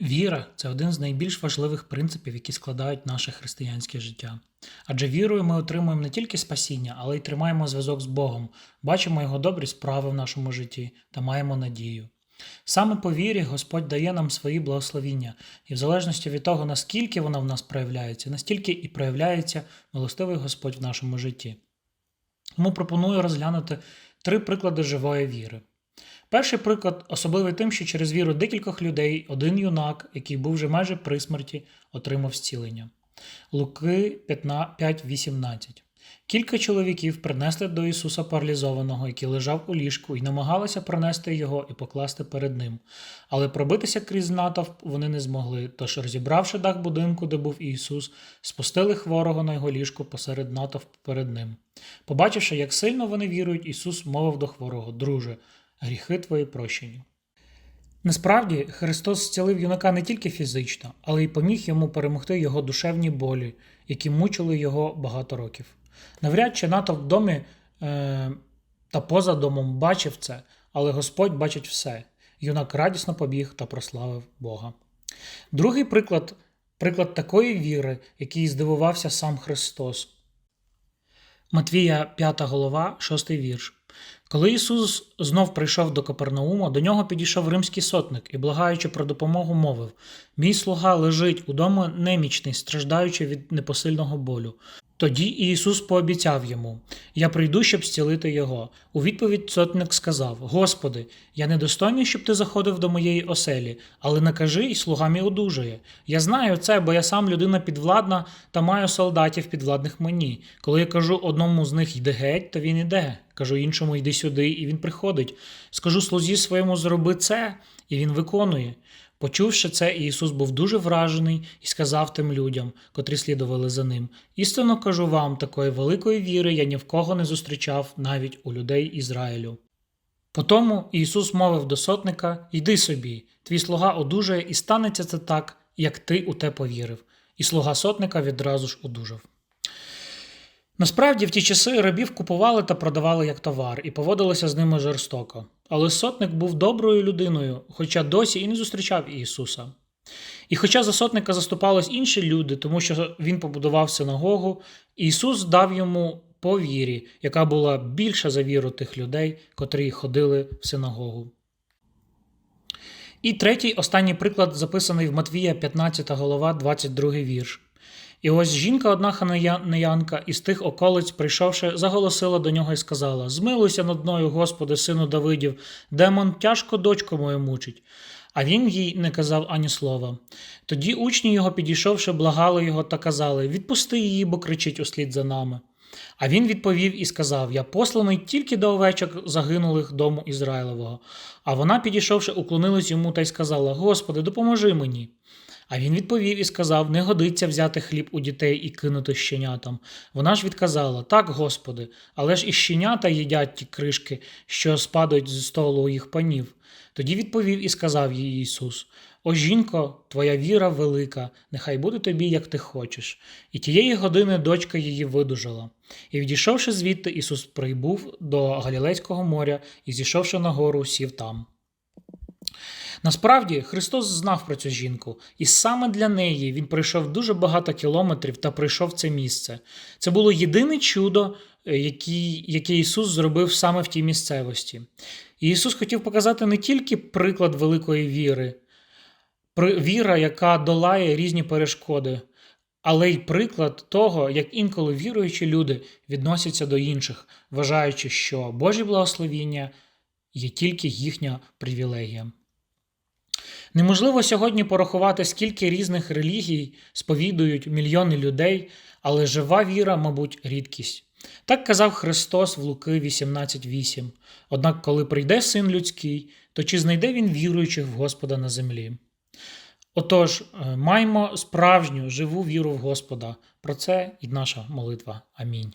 Віра це один з найбільш важливих принципів, які складають наше християнське життя. Адже вірою ми отримуємо не тільки спасіння, але й тримаємо зв'язок з Богом, бачимо Його добрі справи в нашому житті та маємо надію. Саме по вірі Господь дає нам свої благословіння, і в залежності від того, наскільки вона в нас проявляється, настільки і проявляється милостивий Господь в нашому житті. Тому пропоную розглянути три приклади живої віри. Перший приклад особливий тим, що через віру декількох людей один юнак, який був вже майже при смерті, отримав зцілення. Луки 5.18. Кілька чоловіків принесли до Ісуса паралізованого, який лежав у ліжку, і намагалися пронести його і покласти перед ним. Але пробитися крізь натовп вони не змогли, тож, розібравши дах будинку, де був Ісус, спустили хворого на його ліжку посеред натовпу перед ним. Побачивши, як сильно вони вірують, Ісус мовив до хворого: Друже, гріхи твої прощені. Насправді, Христос зцілив юнака не тільки фізично, але й поміг йому перемогти його душевні болі, які мучили його багато років. Навряд чи натовп в домі е, та поза домом бачив це, але Господь бачить все. Юнак радісно побіг та прославив Бога. Другий приклад приклад такої віри, який здивувався сам Христос. Матвія 5 голова, 6 вірш. Коли Ісус знов прийшов до Капернаума, до нього підійшов римський сотник і, благаючи про допомогу, мовив: Мій слуга лежить удома немічний, страждаючи від непосильного болю. Тоді Ісус пообіцяв йому: Я прийду, щоб зцілити його. У відповідь сотник сказав: Господи, я недостойний, щоб ти заходив до моєї оселі, але накажи, і слуга мій одужає. Я знаю це, бо я сам людина підвладна та маю солдатів підвладних мені. Коли я кажу одному з них йди геть, то він іде. Кажу іншому йди сюди, і він приходить. Скажу слузі своєму зроби це, і він виконує. Почувши це, Ісус був дуже вражений і сказав тим людям, котрі слідували за ним: Істинно кажу вам, такої великої віри я ні в кого не зустрічав навіть у людей Ізраїлю. Потому Ісус мовив до сотника: Йди собі, твій слуга одужає, і станеться це так, як ти у те повірив. І слуга сотника відразу ж одужав. Насправді, в ті часи рабів купували та продавали як товар і поводилися з ними жорстоко. Але сотник був доброю людиною, хоча досі і не зустрічав Ісуса. І хоча за сотника заступались інші люди, тому що він побудував синагогу, Ісус дав йому по вірі, яка була більша за віру тих людей, котрі ходили в синагогу. І третій останній приклад записаний в Матвія 15 голова, 22 вірш. І ось жінка, одна ханеянка, із тих околиць, прийшовши, заголосила до нього і сказала: Змилуйся над мною, Господи, сину Давидів, демон тяжко дочку мою мучить. А він їй не казав ані слова. Тоді учні його, підійшовши, благали його та казали: Відпусти її, бо кричить услід за нами. А він відповів і сказав: Я посланий тільки до овечок загинулих дому Ізраїлевого. А вона, підійшовши, уклонилась йому та й сказала: Господи, допоможи мені. А він відповів і сказав: Не годиться взяти хліб у дітей і кинути щенятам. Вона ж відказала: Так, Господи, але ж і щенята їдять ті кришки, що спадають з столу їх панів. Тоді відповів і сказав їй Ісус: О жінко, твоя віра велика, нехай буде тобі, як ти хочеш. І тієї години дочка її видужала. І відійшовши звідти, Ісус прибув до Галілейського моря і, зійшовши на гору, сів там. Насправді Христос знав про цю жінку, і саме для неї він пройшов дуже багато кілометрів та прийшов це місце. Це було єдине чудо, яке Ісус зробив саме в тій місцевості. І Ісус хотів показати не тільки приклад великої віри, віра, яка долає різні перешкоди, але й приклад того, як інколи віруючі люди відносяться до інших, вважаючи, що Божі благословіння є тільки їхня привілегія. Неможливо сьогодні порахувати, скільки різних релігій сповідують мільйони людей, але жива віра, мабуть, рідкість. Так казав Христос в Луки 18.8. Однак, коли прийде син людський, то чи знайде він віруючих в Господа на землі? Отож, е, маємо справжню живу віру в Господа. Про це і наша молитва. Амінь.